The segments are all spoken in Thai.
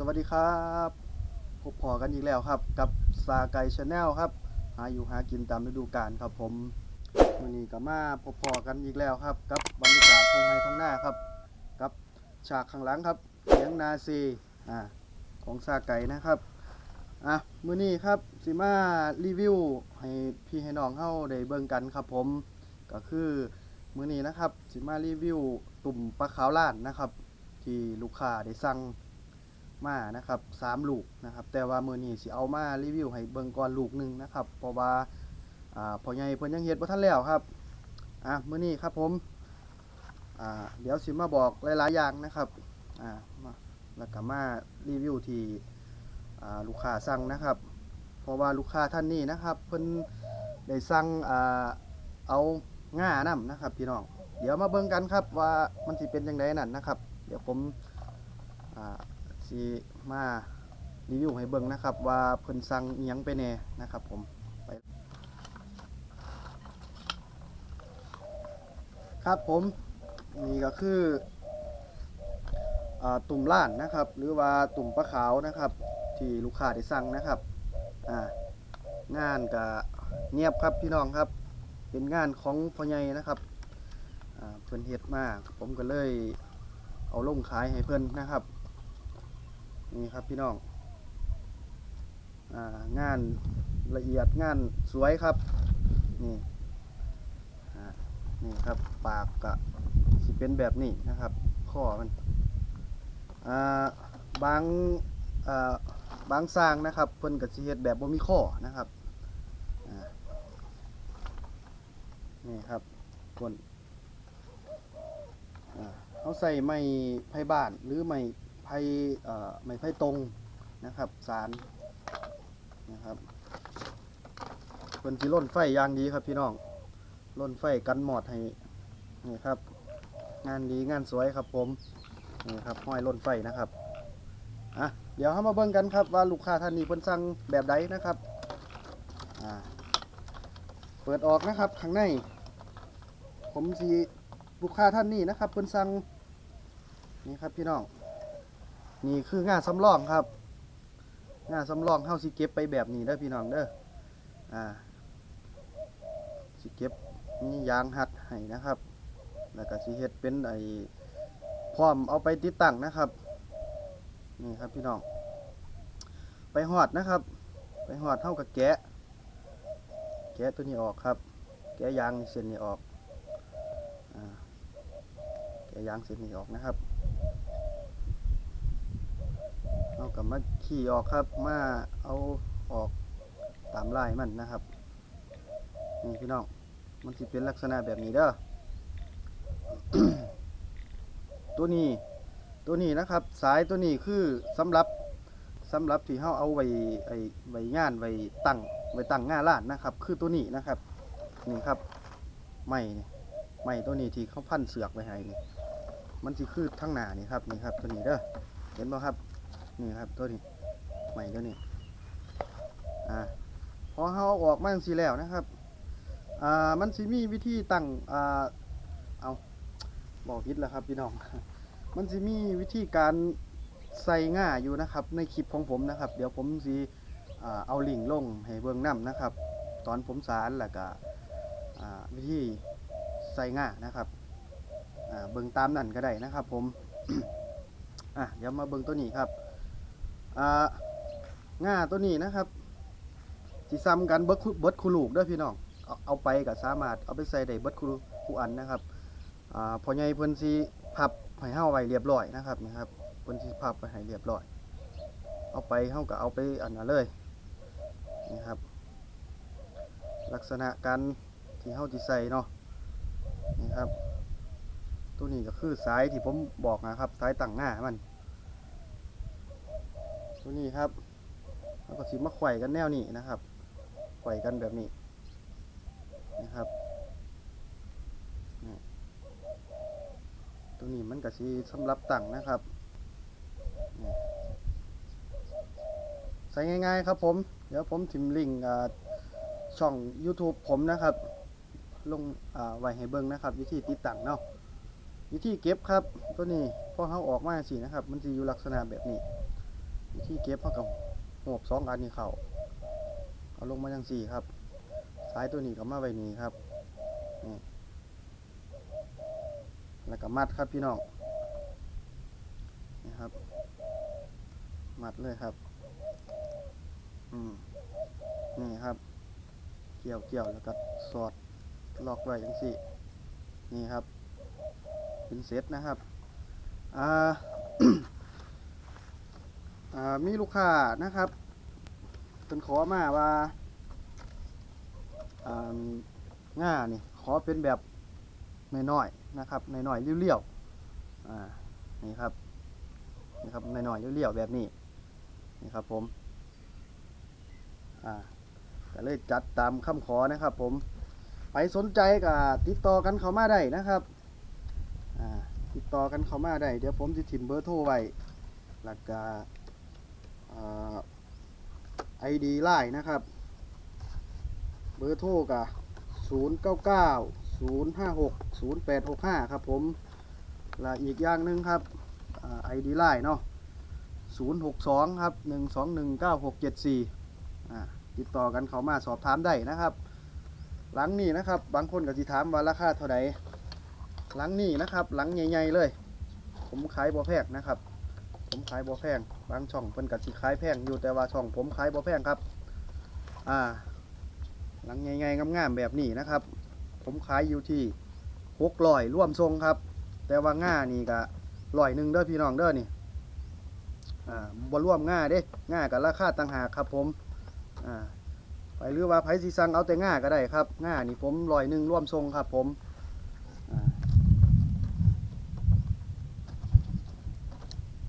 สวัสดีครับพบพอกันอีกแล้วครับ กับซาไกชาแนลครับ หาอยู่หากินตามฤดูกาลครับผมวันนี้ก็มาพบพอกันอีกแล้วครับ กับบรรยากาศทงไฮทงหน้าครับ กับฉากข้างหลังครับเสียงนาซีอ่าของซาไกนะครับอะมื้อนี้ครับสิมารีวิวให้พี่ให้น้องเฮาได้เบิ่งกันครับผมก็คือมื้อนี้นะครับสิมารีวิวตุ่มปลาขาวล้านนะครับ ที่ลูกค้าได้สั่ง มานะครับสามลูกนะครับ แต่ว่ามือนี้สิเอามารีวิวให้เบิ่งก่อนลูกหนึ่งนะครับ เพราะว่าอ่าพ่อใหญ่เพิ่นยังเฮ็ดบ่ทันแล้วครับอะมือนี้ครับผมอ่าเดี๋ยวสิมาบอกหลายๆอย่างนะครับอ่ามาแล้วก็มารีวิวที่อ่าลูกค้าสั่งนะครับ เพราะว่าลูกค้าท่านนี้นะครับ เพิ่นได้สั่งอ่าเอาง่านํนะครับพี่น้อง เดี๋ยวมาเบิ่งกันครับว่ามันสิเป็นจังไดนั่นนะครับ เดี๋ยวผมอ่า สิมารีวิวให้เบิ่งนะครับ ว่าเพิ่นสั่งอิหยังไปแน่นะครับ ผมไปครับผมนี่ก็คืออตุ่มล้านนะครับ หรือว่าตุ่มปลาขาวนะครับ ที่ลูกค้าได้สั่งนะครับอ่างานก็เงียบครับพี่น้องครับ เป็นงานของพ่อใหญ่นะครับเพิ่นเฮ็ดมาก ผมก็เลยเอาลงขายให้เพิ่นนะครับ นี่ครับพี่น้ององานละเอียดงานสวยครับ นี่นี่ครับปากกะสิเป็นแบบนี้นะครับ ข้อมันบางบางสร้างนะครับเพิ่นก็สิเฮ็ดแบบบ่มีข้อนะครับนี่ครับคนเขาใส่ไม้ไผ่บ้านหรือไม้ ไผ่เอ่ไม้ไผ่ตรงนะครับสารนะครับเพิ่นสิล่นไฟอย่างดีครับพี่น้องล่นไฟกันหมอดให้นี่ครับ งานดีงานสวยครับผมนี่ครับห้อยล่นไฟนะครับอะเดี๋ยวเรามาเบิ่งกันครับว่าลูกค้าท่านนี้เพิ่นสั่งแบบใดนะครับอ่าเปิดออกนะครับข้างใน ผมสิลูกค้าท่านนี้นะครับเพิ่นสั่งนี่ครับพี่น้อง นี่คืองานสำรองครับ งานสำรองเฮาสิเก็บไปแบบนี้เด้อพี่น้องเด้ออ่าสิเก็บนี่ยางหัดให้นะครับ แล้วก็สิเฮ็ดเป็นไอ้พร้อมเอาไปติดตั้งนะครับ นี่ครับพี่น้อง ไปหอดนะครับ ไปหอดเท่ากับแกะ แกะตัวนี้ออกครับ แกะยางเส้นนี้ออกอแกะยางเส้นนี้ออกนะครับ เอากลับมาขี่ออกครับ มาเอาออกตามลายมันนะครับ นี่พี่น้อง มันจะเป็นลักษณะแบบนี้เด้อ ตัวนี้ ตัวนี้นะครับ สายตัวนี้คือสำหรับสำหรับที่เฮาเอาไว้ไอ้ไว้งานไว้ตั้งไว้ตั้งง่านร้านนะครับ คือตัวนี้นะครับ นี่ครับไม้นี่ไม้ตัวนี้ที่เขาพันเสือกไว้ให้นี่ มันสิคือทั้งหน้านี่ครับ นี่ครับ ตัวนี้เด้อ เห็นบ่ครับ นี่ครับตัวนี้ไม้ตัวนี้อ่าพอเขาออกมาจังซี่แล้วนะครับอ่ามันสิมีวิธีตั้งอ่าเอาบอกผิดแล้วครับพี่น้อง มันสิมีวิธีการใส่ง่าอยู่นะครับ ในคลิปของผมนะครับ เดี๋ยวผมสิอ่าเอาลิงลงให้เบิ่งนํนะครับ ตอนผมสารแล้วก็อ่าวิธีใส่ง่านะครับอ่าเบิ่งตามนั่นก็ได้นะครับ ผมอะเดี๋ยวมาเบิ่งตัวนี้ครับ อ่าง่าตัวนี้นะครับสิซ้ำกันเบิดคุเบิดคูลูกด้อพี่น้องเอาเอาไปก็สามารถเอาไปใส่ได้เบิร์ดคูคูอันนะครับอ่าพอใหญ่เพิ่นสิพับให้เฮาไว้เรียบร้อยนะครับนะครับเพิ่นสิพับไว้ให้เรียบร้อย เอาไปเฮาก็เอาไปอันนั้นเลยนี่ครับ ลักษณะการที่เฮาสิใส่เนาะนี่ครับตัวนี้ก็คือสายที่ผมบอกนะครับ สายตั้งหน้ามัน ตัวนี้ครับแล้วก็สิมาไข่กันแนวนี้นะครับไข่กันแบบนี้นะครับตัวนี้มันก็สิสำหรับตั้งนะครับใส่ง่ายๆครับผม เดี๋ยวผมทิมลิงก์ช่อง YouTube ผมนะครับ ลงไว้ให้เบิ่งนะครับ วิธีติดตั้งเนาะวิธีเก็บครับ ตัวนี้พอเขาออกมาสินะครับ มันจะอยู่ลักษณะแบบนี้ วิธีเก็บเขากับหวสองอันนี้เขาเอาลงมาจังสี่ครับ สายตัวนี้ก็มาไว้นี่ครับนี่แล้วก็มัดครับพี่น้องนี่ครับ มัดเลยครับ อืมนี่ครับ เกี่ยวเกี่ยวแล้วก็สอดล็อกไว้จังสี่นี่ครับ เป็นเซตนะครับ อ่า มีลูกค้านะครับเป็นขอมาว่าอ่าง่านี่ขอเป็นแบบน้อยๆนะครับน้อยๆเลี้ยวๆนี่ครับนี่ครับน้อยๆเลี้ยวๆแบบนี้นี่ครับผมอ่าก็เลยจัดตามคำขอนะครับ ผมไปสนใจกับติดต่อกันเขามาได้นะครับอ่าติดต่อกันเขามาได้เดี๋ยวผมจะถิ่มเบอร์โทรไว้แล้วก็ ไอดีไลน์นะครับ เบอร์โทรกับ0 9 9 0 5 6 0 8 6 5 ครับผมและอีกอย่างหนึ่งครับไอดีไลน์เนาะ062 ครับ 121 9674อ่าติดต่อกันเขามาสอบถามได้นะครับ หลังนี้นะครับ บางคนก็สิถามว่าราคาเท่าไหร่หลังนี้นะครับ หลังใหญ่ๆเลย ผมขายบ่แพงนะครับ ผมขายบ่แพงบางช่องเพิ่นก็สิขายแพงอยู่แต่ว่าช่องผมขายบ่แพงครับ อ่า หลังใหญ่ๆงามๆแบบนี้นะครับ ผมขายอยู่ที่หกร้อยร่วมทรงครับ แต่ว่าง่านี่ก็ร้อยหนึ่งเด้อพี่น้องเด้อนี่อ่าบ่ร่วมง่าเด้ง่ากับราคาต่างหากครับ ผมอ่าไปหรือว่าไผสิสั่งเอาแต่ง่าก็ได้ครับง่านี่ผมร้อยหนึ่งร่วมทรงครับ ผมอ่า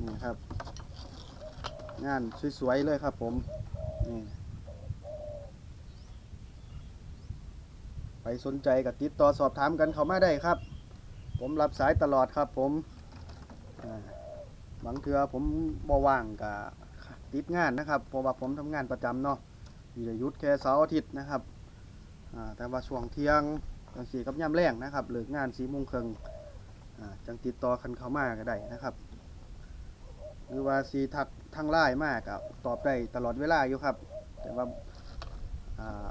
นี่ครับ งานสวยๆเลยครับผมนี่ไปสนใจกับติดต่อสอบถามกันเข้ามาได้ครับ ผมรับสายตลอดครับผมบางเทือผมบ่ว่างกับติดงานนะครับเพราะว่าผมทำงานประจำเนาะมีแต่ยุดแค่เสาร์อาทิตย์นะครับแต่ว่าช่วงเที่ยงจังสีกับย่ำแรงนะครับเลิกงานสีโมงครึ่งอ่าจังติดต่อคันเข้ามาก็ได้นะครับ หรือว่าสีทักทางไลน์มากกับตอบได้ตลอดเวลาอยู่ครับ แต่ว่าอ่า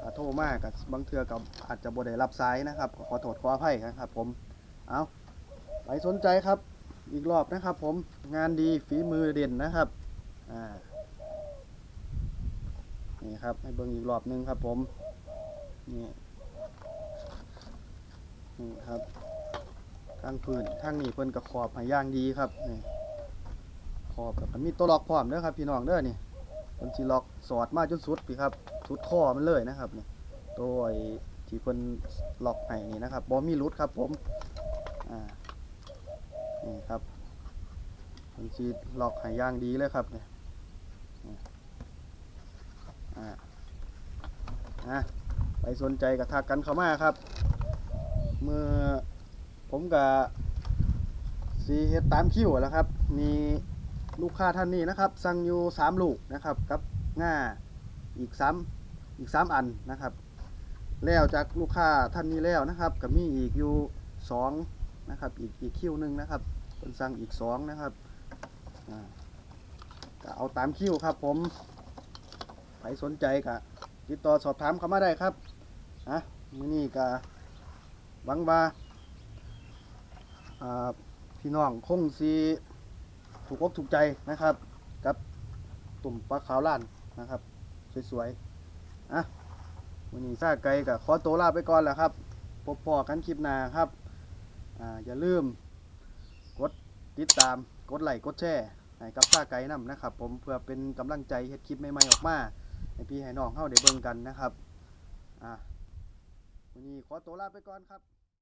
ถ้าโทรมากกับบางเทือกับอาจจะบ่ได้รับสายนะครับ ขอโทษขออภัยนะครับ ผมเอาไปสนใจครับอีกรอบนะครับ ผมงานดีฝีมือเด่นนะครับอ่านี่ครับให้เบิ่งอีกรอบนึงครับ ผมนี่นี่ครับทางพื้นทางนี้เพิ่นกับขอบห้อย่างดีครับนี่ อบกับมีตัวล็อกพร้อมเด้อครับพี่น้องเด้อนี่เพิ่นสิล็อกสอดมาจนสุดพี่ครับสุดข้อมันเลยนะครับนี่ตัวไอ้ที่เพิ่นล็อกให้นี่นะครับบ่มีหลุดครับผมอ่านี่ครับเพิ่นสิล็อกให้ย่างดีเลยครับเนี่อ่าอะไปสนใจกับทักกันเข้ามาครับ เมื่อผมกับซีเฮ็ดตามคิวแล้วครับ มี ลูกค้าท่านนี้นะครับสั่งอยู่สามลูกนะครับกับง่าอีกสามอีกสามอันนะครับ แล้วจากลูกค้าท่านนี้แล้วนะครับก็มีอีกอยู่สองนะครับอีกอีกคิวหนึ่งนะครับเป็นสั่งอีกสองนะครับก็เอาตามคิวครับผมใครสนใจก็ติดต่อสอบถามเข้ามาได้ครับอะมือนี้ก็หวังว่าพี่น้องคงสี ถูกอกถูกใจนะครับ กับตุ่มปลาขาวล้านนะครับ สวยๆอะมื้อนี้ซาไก่ก็ขอตัวลาไปก่อนแล้วครับพบพอกันคลิปหน้าครับอ่าอย่าลืมกดติดตามกดไลค์กดแชร์ให้กับซาไก่นำนะครับ ผมเพื่อเป็นกำลังใจเฮ็ดคลิปใหม่ๆออกมาให้พี่ให้น้องเข้าได้เบิ่งกันนะครับอะวันนี้ขอตัวลาไปก่อนครับ